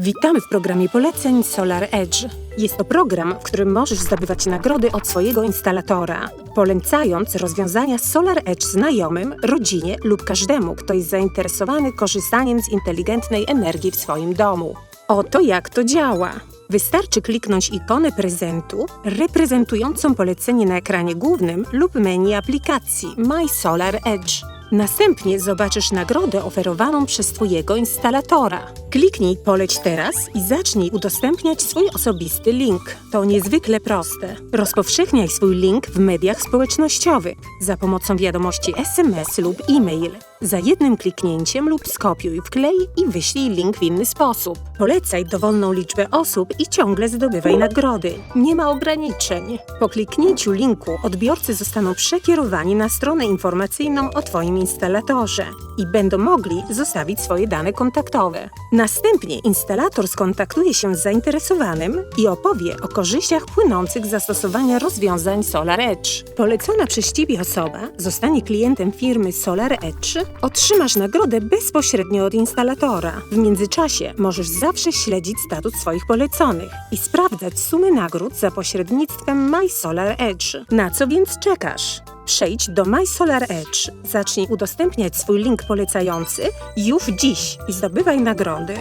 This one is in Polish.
Witamy w programie poleceń Solar Edge. Jest to program, w którym możesz zdobywać nagrody od swojego instalatora, polecając rozwiązania Solar Edge znajomym, rodzinie lub każdemu, kto jest zainteresowany korzystaniem z inteligentnej energii w swoim domu. Oto jak to działa. Wystarczy kliknąć ikonę prezentu reprezentującą polecenie na ekranie głównym lub menu aplikacji My Solar Edge. Następnie zobaczysz nagrodę oferowaną przez Twojego instalatora. Kliknij Poleć teraz i zacznij udostępniać swój osobisty link. To niezwykle proste. Rozpowszechniaj swój link w mediach społecznościowych za pomocą wiadomości SMS lub e-mail. Za jednym kliknięciem lub skopiuj, wklej i wyślij link w inny sposób. Polecaj dowolną liczbę osób i ciągle zdobywaj nagrody. Nie ma ograniczeń. Po kliknięciu linku odbiorcy zostaną przekierowani na stronę informacyjną o Twoim instalatorze i będą mogli zostawić swoje dane kontaktowe. Następnie instalator skontaktuje się z zainteresowanym i opowie o korzyściach płynących z zastosowania rozwiązań Solar Edge. Polecona przez Ciebie osoba zostanie klientem firmy Solar Edge, otrzymasz nagrodę bezpośrednio od instalatora. W międzyczasie możesz zawsze śledzić status swoich poleconych i sprawdzać sumy nagród za pośrednictwem My Solar Edge. Na co więc czekasz? Przejdź do My Solar Edge, zacznij udostępniać swój link polecający już dziś i zdobywaj nagrody.